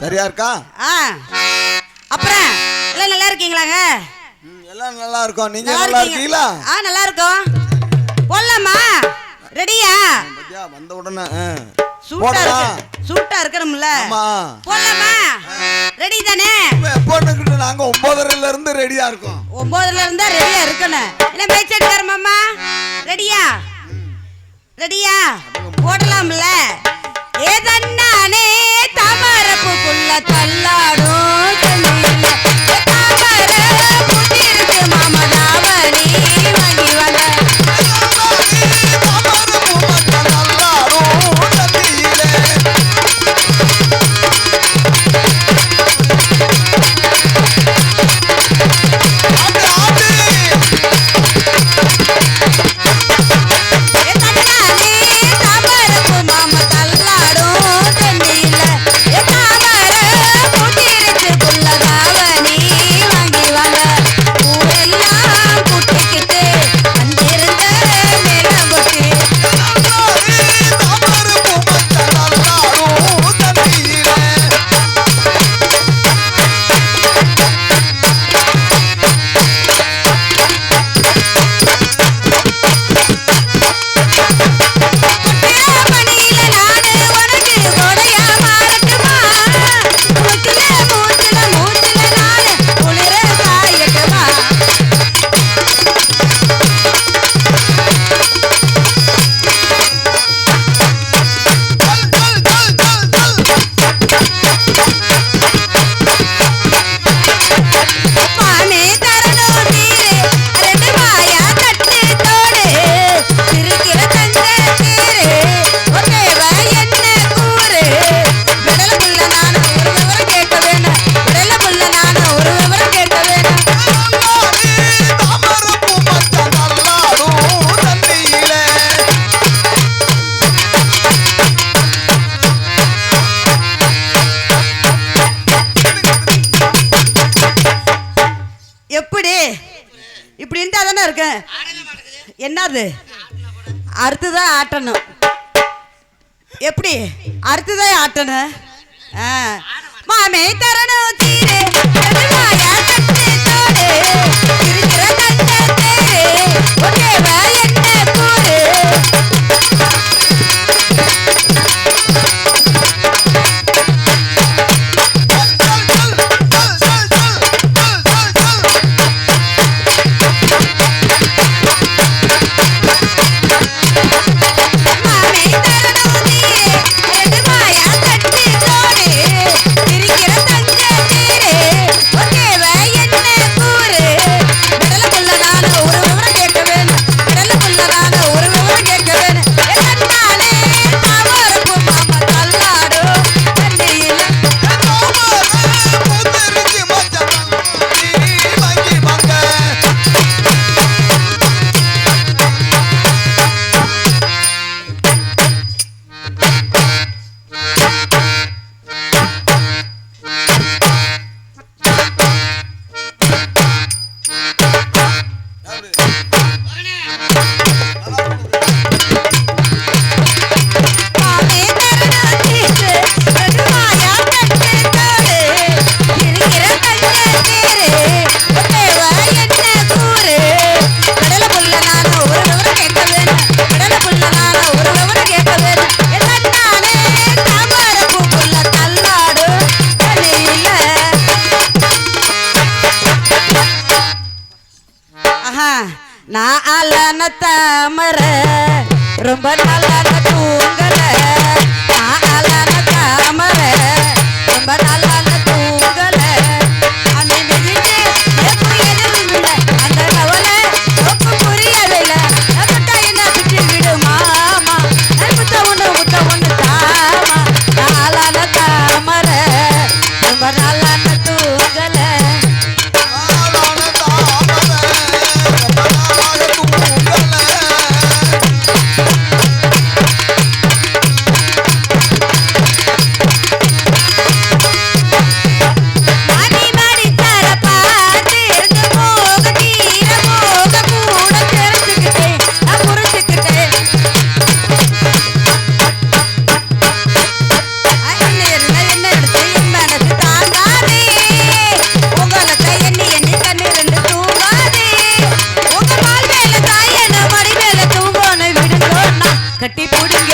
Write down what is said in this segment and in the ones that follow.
சரியா இருக்கா? ஆ. அப்புறம் எல்லாம் நல்லா இருக்கீங்களாங்க? எல்லாம் நல்லா இருக்கோம். நீங்க நல்லா இருக்கீங்களா? ஆ நல்லா இருக்கோம். போடலாமா? ரெடியா வந்த உடனே சூட்டா இருக்கு. சூட்டா இருக்கணும்ல. போடலாமா? ரெடி தானே போட்டுக்கிட்டு நாங்க ஒன்பதுல இருந்து ரெடியா இருக்கோம். ஒன்பதரைல இருந்தா ரெடியா இருக்கணும். என்ன மேய்ச்சல் தரமாமா ரெடியா ரெடியா போடலாம்? இப்படி இருந்தா தானே இருக்கேன். என்னது? அறுத்துதான் ஆட்டணும். எப்படி? அறுத்துதான் ஆட்டணும். மாமே தரணும் தீரே இருக்கிற ஒரே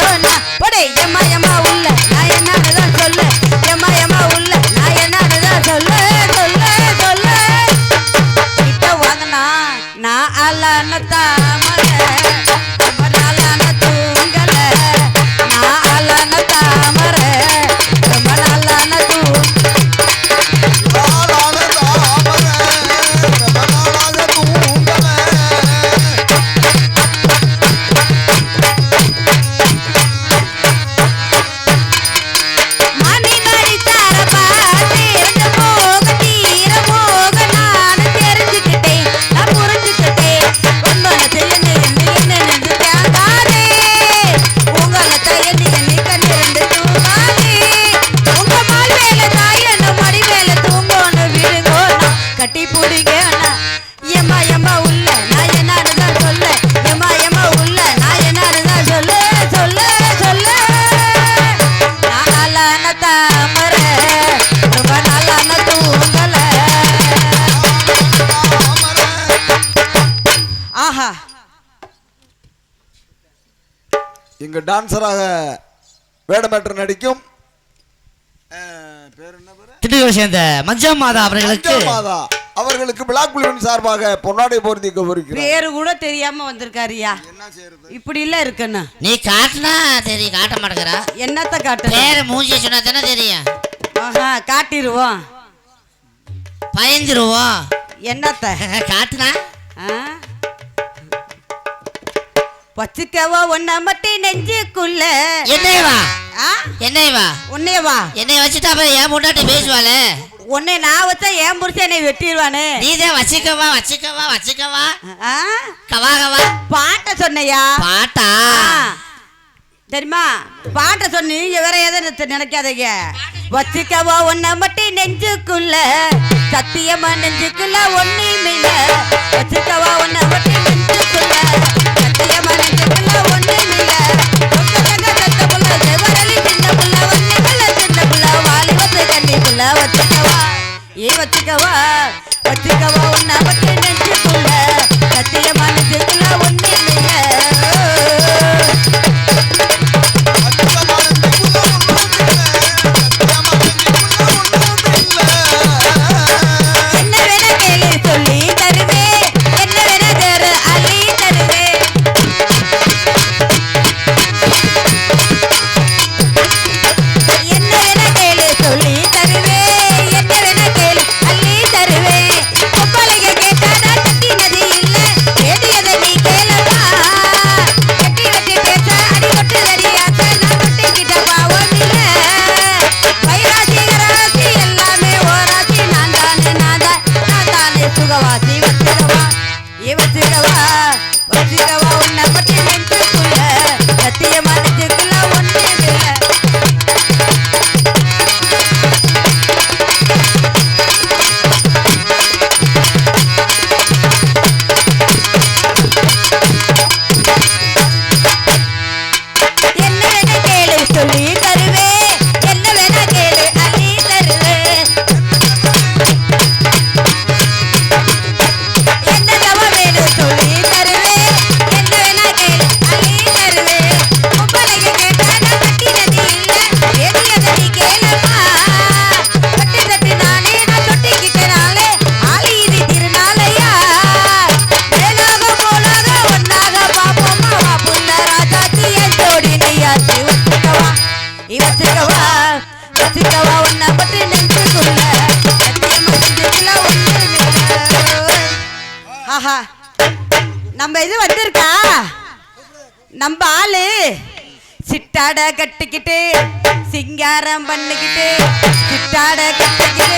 சொன்ன படே எம்மா எம்மா உள்ள நான் என்னன்னு தான் சொல்ல. எம்மா எம்மா உள்ள நான் என்னன்னு தான் சொல்ல சொல்ல சொல்ல. கிட்ட இங்கு டான்சராக வேடமேற்று நடிக்கும் அஹ், பேர் என்ன பேரு? திண்டுக்கல் சேர்ந்த மஞ்சா மாதா அவர்களுக்கு மாதா அவர்களுக்கு பிளாக் புலிவின் சார்பாக பொன்னாடை போர்த்தி பேரு கூட தெரியாம வந்திருக்காருயா இப்படி இல்ல இருக்கணும் நீ காட்டினா தெரியும் காட்ட மாட்டேங்கிறா. என்னத்த காட்டு பேர மூஞ்சி சொன்னா தானே தெரியும். ஆஹா காட்டிடுவோம் பயந்துருவோம். என்னத்த? காட்டுனா? வச்சுக்கவா ஒன்ன மட்டும் நெஞ்சுக்குள்ள. என்னைவா ஆ? என்னைவா உன்னையவா? என்னை வச்சுட்டா அப்புறம் என் முன்னாடி பேசுவாளே? உன்னை நான் வச்சா என் புருஷன் என்னை வெட்டிடுவானே நீதான் வச்சுக்கவா வச்சுக்கவா வச்சுக்கவா? கவா கவா. பாட்ட சொன்னையா? பாட்டா. தெரியுமா? பாட்ட சொன்ன நீங்க வேற எதை நினைக்காதீங்க. வச்சுக்கவா ஒன்ன மட்டும் நெஞ்சுக்குள்ள. சத்தியமா நெஞ்சுக்குள்ள ஒண்ணுமில்ல. வச்சுக்கவா ஒன்ன மட்டும் நெஞ்சுக்குள்ள. நம்ம இது வந்திருக்கா? நம்ம ஆளு சிட்டாட கட்டிக்கிட்டு சிங்காரம் பண்ணிக்கிட்டு சிட்டாட கட்டிக்கிட்டு